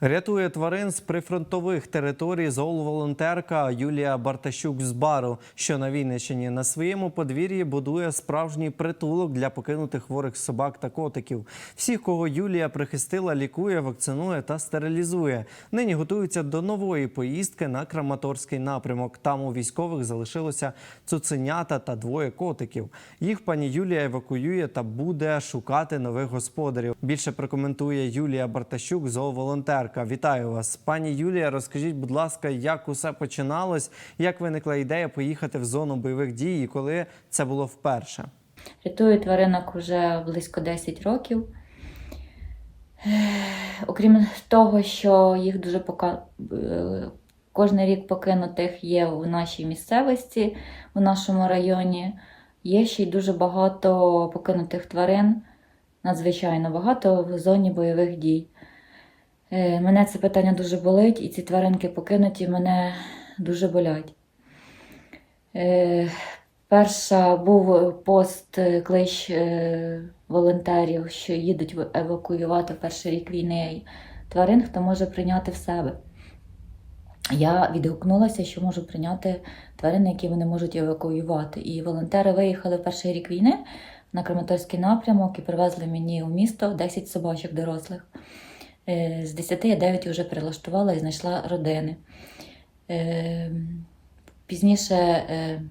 Рятує тварин з прифронтових територій зооволонтерка Юлія Бартащук з Бару, що на Вінниччині на своєму подвір'ї будує справжній притулок для покинутих хворих собак та котиків. Всіх, кого Юлія прихистила, лікує, вакцинує та стерилізує. Нині готуються до нової поїздки на Краматорський напрямок. Там у військових залишилося цуценята та двоє котиків. Їх пані Юлія евакуює та буде шукати нових господарів. Більше прокоментує Юлія Бартащук, зооволонтерка. Вітаю вас, пані Юлія. Розкажіть, будь ласка, як усе починалось, як виникла ідея поїхати в зону бойових дій і коли це було вперше? Рятую тваринок вже близько 10 років. Окрім того, що їх дуже пока... е, кожен рік покинутих є у нашій місцевості, у нашому районі, є ще й дуже багато покинутих тварин, надзвичайно багато в зоні бойових дій. Е, Мене це питання дуже болить, і ці тваринки покинуті мене дуже болять. Е, Перша був пост е, клич волонтерів, що їдуть евакуювати перший рік війни тварин, хто може прийняти в себе. Я відгукнулася, що можу прийняти тварин, які вони можуть евакуювати. І волонтери виїхали в перший рік війни на Краматорський напрямок і привезли мені у місто 10 собачок дорослих. Е, З 10 я 9 вже прилаштувала і знайшла родини. Е, Пізніше е,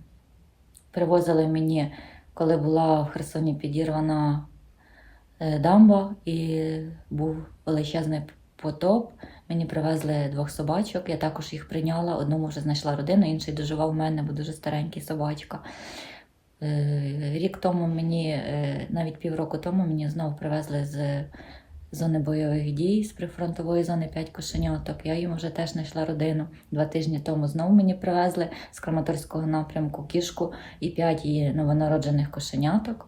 привозили мені, коли була в Херсоні підірвана дамба і був величезний потоп. Мені привезли двох собачок, я також їх прийняла. Одному вже знайшла родину, інший доживав у мене, бо дуже старенький собачка. Рік тому мені, навіть півроку тому, мені знову привезли з зони бойових дій, з прифронтової зони 5 кошеняток. Я їм вже теж знайшла родину. Два тижні тому знову мені привезли з Краматорського напрямку кішку і 5 її новонароджених кошеняток.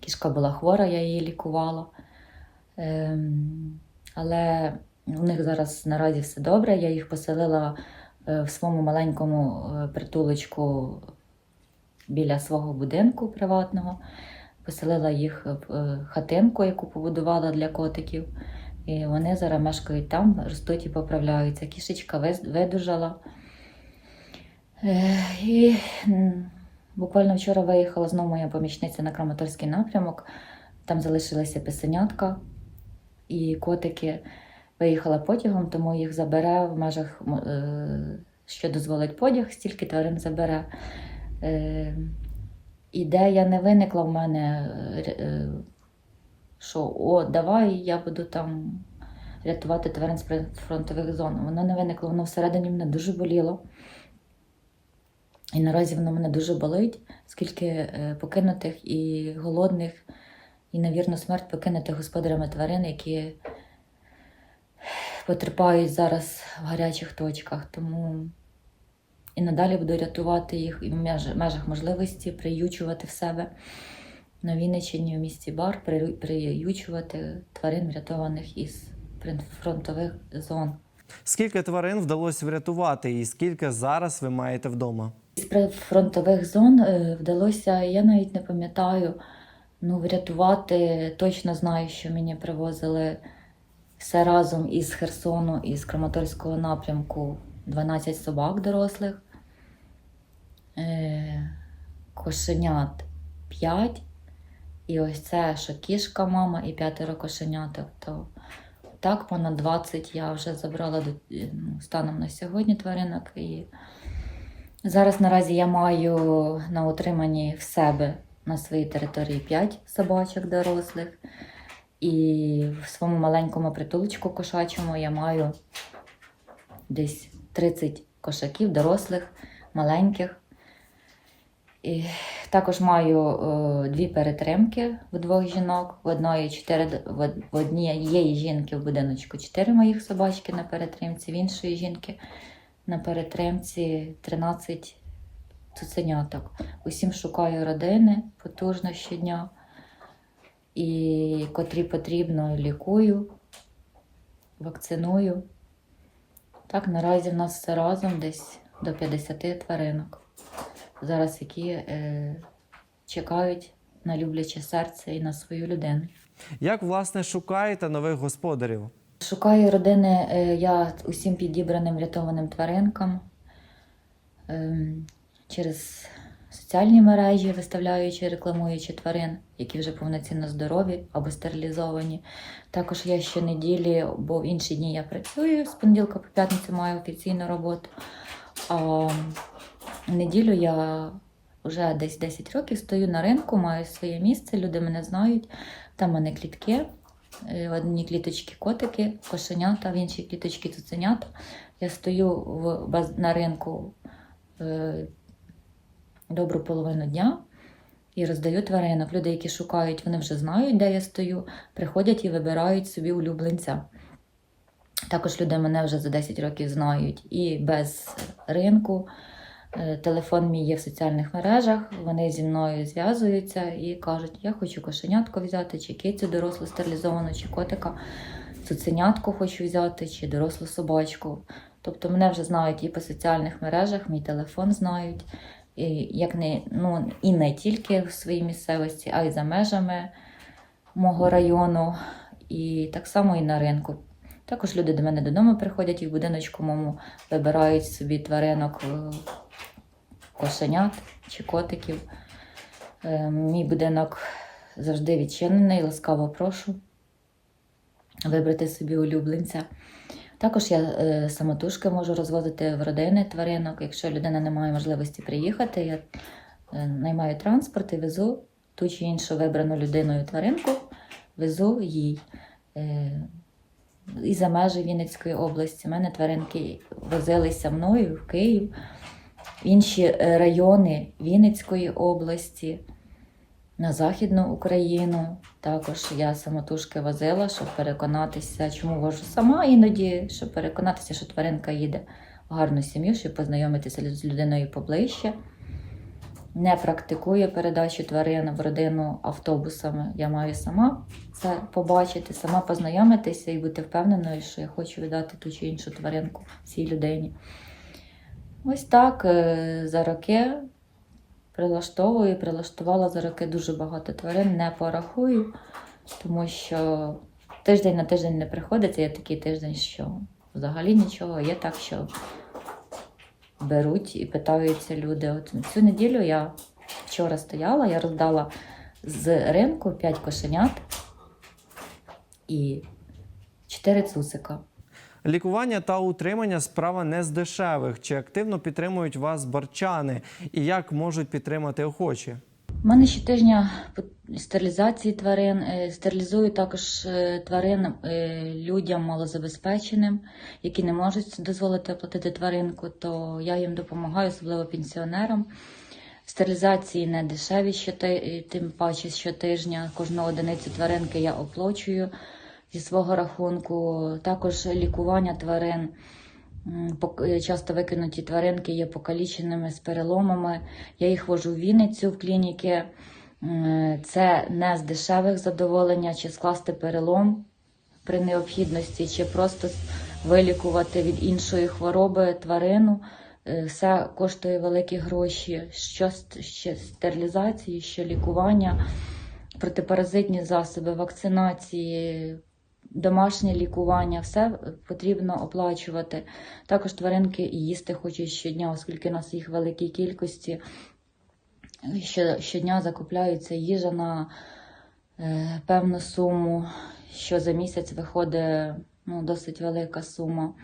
Кішка була хвора, я її лікувала. Ем, але у них зараз наразі все добре. Я їх поселила е, в своєму маленькому е, притулочку біля свого будинку приватного. Поселила їх в е, хатинку, яку побудувала для котиків. І вони зараз мешкають там, ростуть і поправляються. Кішечка видужала. Е, І буквально вчора виїхала знову моя помічниця на Краматорський напрямок. Там залишилися писенятка і котики. Виїхала потягом, тому їх забере в межах, е, що дозволить потяг, стільки тварин забере. Ідея не виникла в мене, е, е, що о, давай я буду там рятувати тварин з фронтових зон. Воно не виникло, воно всередині мене дуже боліло. І наразі воно мене дуже болить, скільки е, покинутих і голодних, і, навірно, смерть покинутих господарями тварин, які потерпають зараз в гарячих точках. Тому і надалі буду рятувати їх і в меж- межах можливості приючувати в себе на Вінниччині в місті Бар, при- приючувати тварин, врятованих із фронтових зон. Скільки тварин вдалося врятувати, і скільки зараз ви маєте вдома? З прифронтових зон е, вдалося, я навіть не пам'ятаю, ну, врятувати. Точно знаю, що мені привозили все разом із Херсону, із Краматорського напрямку 12 собак дорослих, кошенят 5. І ось це, що кішка, мама і п'ятеро кошеняток. То так, понад 20 я вже забрала е, ну, станом на сьогодні тваринок. І Зараз наразі я маю на утриманні в себе на своїй території 5 собачок дорослих. І в своєму маленькому притулочку кошачому я маю десь 30 кошаків дорослих, маленьких. І також маю е, дві перетримки в двох жінок. В одної чотири в однієї жінки в будиночку чотири моїх собачки на перетримці, в іншої жінки на перетримці 13 цуценяток. Усім шукаю родини потужно щодня, і котрі потрібно лікую, вакциную. Так, наразі в нас все разом десь до 50 тваринок. Зараз які е, чекають на любляче серце і на свою людину. Як власне шукаєте нових господарів? Шукаю родини е, я усім підібраним врятованим тваринкам ем, через соціальні мережі, виставляючи, рекламуючи тварин, які вже повноцінно здорові або стерилізовані. Також я щонеділі, бо в інші дні я працюю, з понеділка по п'ятницю маю офіційну роботу. А неділю я вже десь 10 років стою на ринку, маю своє місце, люди мене знають. Там в мене клітки, е, в одній кліточці котики, кошенята, в іншій кліточці цуценята. Я стою в, на ринку е, добру половину дня і роздаю тваринок. Люди, які шукають, вони вже знають, де я стою, приходять і вибирають собі улюбленця. Також люди мене вже за 10 років знають і без ринку. Е, Телефон мій є в соціальних мережах, вони зі мною зв'язуються і кажуть, я хочу кошенятку взяти, чи кицю дорослу стерилізовану, чи котика, цуценятку хочу взяти, чи дорослу собачку. Тобто мене вже знають і по соціальних мережах, мій телефон знають, і, як не, ну, і не тільки в своїй місцевості, а й за межами мого району, і так само і на ринку. Також люди до мене додому приходять і в будиночку моєму вибирають собі тваринок е, кошенят чи котиків. Е, Мій будинок завжди відчинений, ласкаво прошу вибрати собі улюбленця. Також я е, самотужки можу розвозити в родини тваринок. Якщо людина не має можливості приїхати, я е, наймаю транспорт і везу ту чи іншу вибрану людиною тваринку, везу їй. І за межі Вінницької області. У мене тваринки возилися мною в Київ, в інші е, райони Вінницької області, на Західну Україну. Також я самотужки возила, щоб переконатися, чому вожу сама іноді, щоб переконатися, що тваринка їде в гарну сім'ю, щоб познайомитися з людиною поближче. Не практикую передачу тварин в родину автобусами. Я маю сама це побачити, сама познайомитися і бути впевненою, що я хочу віддати ту чи іншу тваринку цій людині. Ось так е, за роки прилаштовую, прилаштувала за роки дуже багато тварин, не порахую, тому що тиждень на тиждень не приходиться. Є такий тиждень, що взагалі нічого. Є так, що беруть і питаються люди. От цю неділю я вчора стояла, я роздала з ринку 5 кошенят і 4 цуцика. Лікування та утримання справа не з дешевих. Чи активно підтримують вас барчани і як можуть підтримати охочі? У мене щотижня стерилізації тварин. Е, Стерилізую також е, тварин е, людям малозабезпеченим, які не можуть дозволити оплатити тваринку, то я їм допомагаю, особливо пенсіонерам. Стерилізації не дешеві, тим паче щотижня. Кожну одиницю тваринки я оплачую зі свого рахунку. Також лікування тварин. Е, Часто викинуті тваринки є покаліченими з переломами. Я їх вожу в Вінницю в клініки. Це не з дешевих задоволення, чи скласти перелом при необхідності, чи просто вилікувати від іншої хвороби тварину. Е, Все коштує великі гроші. Що ст- стерилізації, що лікування, протипаразитні засоби, вакцинації, домашнє лікування, все потрібно оплачувати. Також тваринки їсти хочуть щодня, оскільки у нас їх великій кількості. Що- Щодня закупляється їжа на е, певну суму, що за місяць виходить ну, досить велика сума.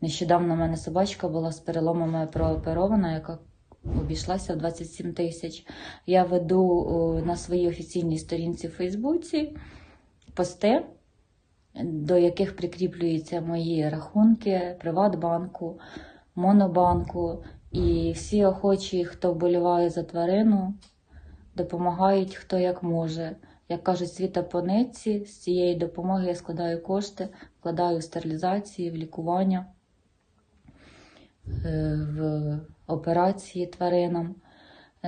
Нещодавно в мене собачка була з переломами прооперована, яка обійшлася в 27 тисяч. Я веду о, на своїй офіційній сторінці в Фейсбуці пости, до яких прикріплюються мої рахунки Приватбанку, Монобанку. І всі охочі, хто вболіває за тварину, допомагають хто як може. Як кажуть, світа по нитці, з цієї допомоги я складаю кошти, вкладаю в стерилізації, в лікування, е, в операції тваринам.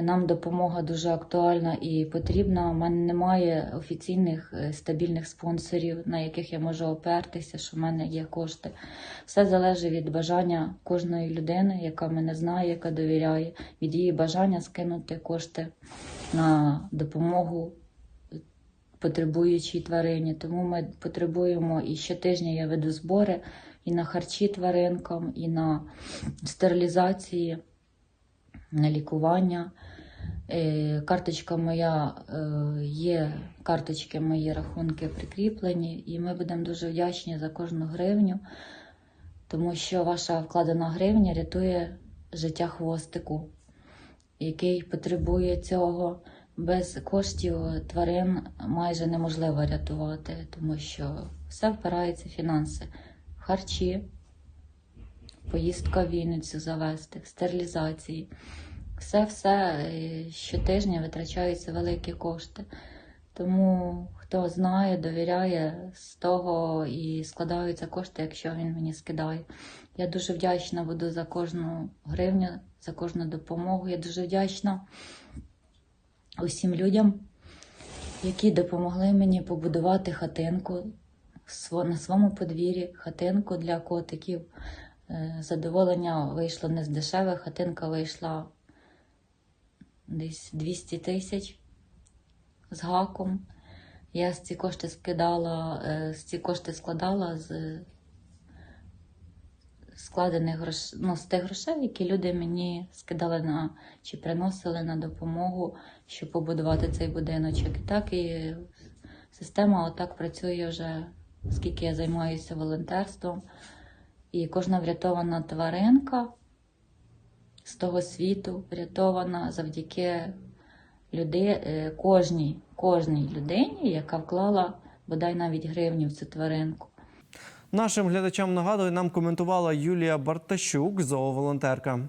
Нам допомога дуже актуальна і потрібна. У мене немає офіційних е, стабільних спонсорів, на яких я можу опертися, що в мене є кошти. Все залежить від бажання кожної людини, яка мене знає, яка довіряє, від її бажання скинути кошти на допомогу потребуючій тварині. Тому ми потребуємо і щотижня я веду збори і на харчі тваринкам, і на стерилізації, лікування. Е, Карточка моя е, є, карточки мої рахунки прикріплені, і ми будемо дуже вдячні за кожну гривню, тому що ваша вкладена гривня рятує життя хвостику, який потребує цього. Без коштів тварин майже неможливо рятувати, тому що все впирається в фінанси. Харчі, поїздка в Вінницю завести, стерилізації. Все-все е, щотижня витрачаються великі кошти. Тому хто знає, довіряє, з того і складаються кошти, якщо він мені скидає. Я дуже вдячна буду за кожну гривню, за кожну допомогу. Я дуже вдячна усім людям, які допомогли мені побудувати хатинку на своєму подвір'ї, хатинку для котиків. Е, Задоволення вийшло не з дешевих, хатинка вийшла десь 200 тисяч з гаком. Я з ці кошти скидала, е, з ці кошти складала з складених грош... ну, з тих грошей, які люди мені скидали на чи приносили на допомогу, щоб побудувати цей будиночок. І так і система отак працює вже, скільки я займаюся волонтерством. І кожна врятована тваринка з того світу врятована завдяки люди, е, кожній, кожній людині, яка вклала бодай навіть гривню в цю тваринку. Нашим глядачам нагадую, нам коментувала Юлія Бартащук, зооволонтерка.